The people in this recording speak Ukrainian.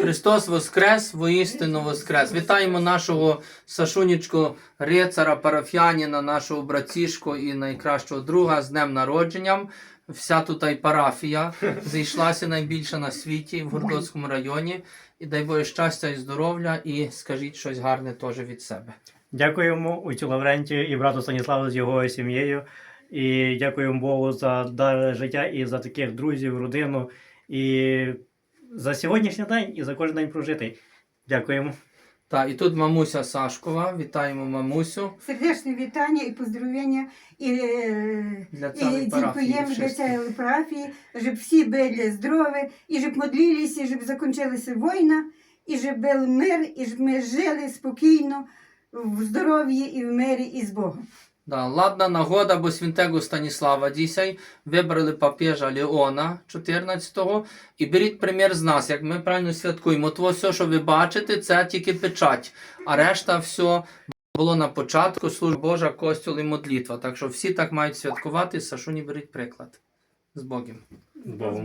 Христос Воскрес, воістину Воскрес. Вітаємо нашого Сашунічку рицара, парафіяніна, нашого братішку і найкращого друга з днем народженням. Вся тут і парафія зійшлася найбільша на світі в Гордоцькому районі. І дай Боже щастя і здоров'я, і скажіть щось гарне теж від себе. Дякуємо отцю Лаврентію і брату Станіславу з його сім'єю. І дякуємо Богу за дар життя і за таких друзів, родину, і за сьогоднішній день, і за кожен день прожитий. Дякуємо. Та і тут мамуся Сашкова. Вітаємо мамусю Сердечне вітання і поздоровлення. І, е, для і парафії. дякуємо для цієї парафії, щоб всі були здорові, і щоб модлилися, і щоб закінчилася війна, і щоб був мир, і щоб ми жили спокійно в здоров'ї і в мирі і з Богом. Ладна нагода, бо святego Станіслава дісяй вибрали папіжа Леона 14-го. І беріть примір з нас, як ми правильно святкуємо. То все, що ви бачите, це тільки печать, а решта все було на початку служба Божа, костюл і модлітва. Так що всі так мають святкувати. Сашуні беріть приклад. З Богом.